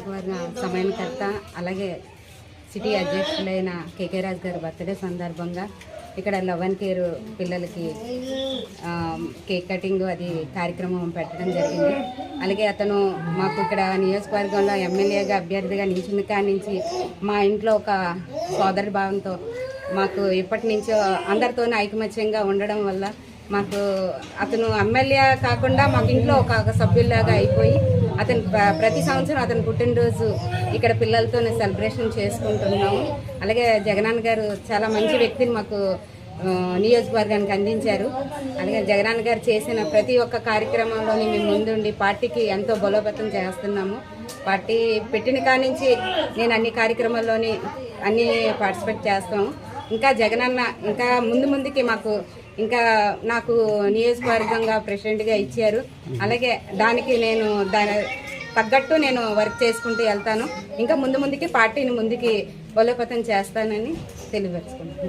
నియోజకవర్గ కర్త. అలాగే సిటీ అధ్యక్షులైన కేకే రాజు గారి బర్త్డే సందర్భంగా ఇక్కడ లవన్ కేర్ పిల్లలకి కేక్ కటింగ్ అది కార్యక్రమం పెట్టడం జరిగింది. అలాగే అతను మాకు ఇక్కడ నియోజకవర్గంలో ఎమ్మెల్యేగా అభ్యర్థిగా నిలిచిన కాడి నుంచి మా ఇంట్లో ఒక సోదరి భావంతో మాకు ఇప్పటి నుంచో అందరితోనే ఐకమత్యంగా ఉండడం వల్ల మాకు అతను ఎమ్మెల్యే కాకుండా మాకు ఇంట్లో ఒక సభ్యుల్లాగా అయిపోయి అతను ప్రతి సంవత్సరం అతని పుట్టినరోజు ఇక్కడ పిల్లలతోనే సెలబ్రేషన్ చేసుకుంటున్నాము. అలాగే జగనాన్న గారు చాలా మంచి వ్యక్తిని మాకు నియోజకవర్గానికి అందించారు. అలాగే జగనాన్న గారు చేసిన ప్రతి ఒక్క కార్యక్రమంలోని మేము ముందుండి పార్టీకి ఎంతో బలోపేతం చేస్తున్నాము. పార్టీ పెట్టిన కానించి నుంచి నేను అన్ని కార్యక్రమాల్లోని అన్నీ పార్టిసిపేట్ చేస్తాము. ఇంకా జగనన్న ఇంకా ముందు ముందుకి మాకు ఇంకా నాకు నియోజకవర్గంగా ప్రెసిడెంట్గా ఇచ్చారు. అలాగే దానికి నేను దాని తగ్గట్టు నేను వర్క్ చేసుకుంటూ వెళ్తాను. ఇంకా ముందు ముందుకి పార్టీని ముందుకి బలోపేతం చేస్తానని తెలియపరుచుకుంటున్నాను.